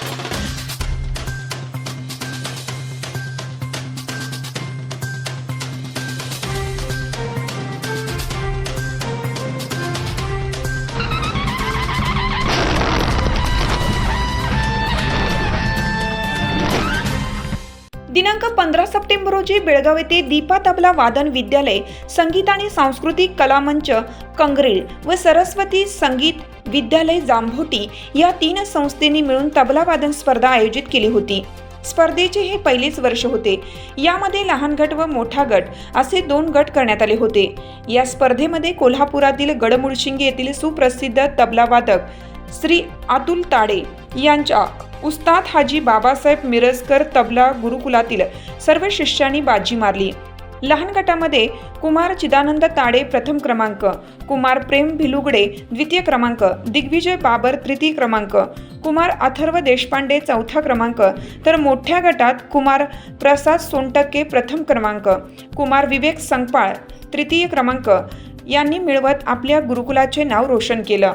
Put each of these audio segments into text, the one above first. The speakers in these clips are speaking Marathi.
Thank you. दिनांक पंधरा सप्टेंबर रोजी बेळगाव येथे दीपा तबला वादन विद्यालय संगीत आणि सांस्कृतिक कलामंच कंगरेळ व सरस्वती संगीत विद्यालय जांभोटी या तीन संस्थेनी मिळून तबला वादन स्पर्धा आयोजित केली होती. स्पर्धेचे हे पहिलेच वर्ष होते. यामध्ये लहान गट व मोठा गट असे दोन गट करण्यात आले होते. या स्पर्धेमध्ये कोल्हापुरातील गडमुळशिंगे येथील सुप्रसिद्ध तबलावादक श्री अतुल ताडे यांच्या उस्ताद हाजी बाबासाहेब मिरजकर तबला गुरुकुलातील सर्व शिष्यांनी बाजी मारली. लहान गटामध्ये कुमार चिदानंद ताडे प्रथम क्रमांक कुमार प्रेम भिलुगडे द्वितीय क्रमांक दिग्विजय बाबर तृतीय क्रमांक कुमार अथर्व देशपांडे चौथा क्रमांक तर मोठ्या गटात कुमार प्रसाद सोनटक्के प्रथम क्रमांक कुमार विवेक संगपाळ तृतीय क्रमांक यांनी मिळवत आपल्या गुरुकुलाचे नाव रोशन केलं.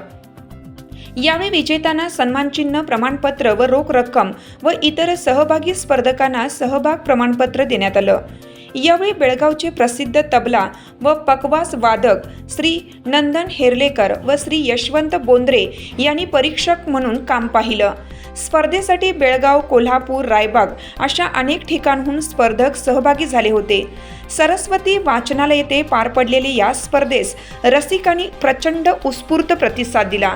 यावेळी विजेत्यांना सन्मानचिन्ह प्रमाणपत्र व रोख रक्कम व इतर सहभागी स्पर्धकांना सहभाग प्रमाणपत्र देण्यात आलं. यावेळी बेळगावचे प्रसिद्ध तबला व पकवास वादक श्री नंदन हेर्लेकर व श्री यशवंत बोंद्रे यांनी परीक्षक म्हणून काम पाहिलं. स्पर्धेसाठी बेळगाव कोल्हापूर रायबाग अशा अनेक ठिकाणहून स्पर्धक सहभागी झाले होते. सरस्वती वाचनालय येथे पार पडलेले या स्पर्धेस रसिकांनी प्रचंड उत्स्फूर्त प्रतिसाद दिला.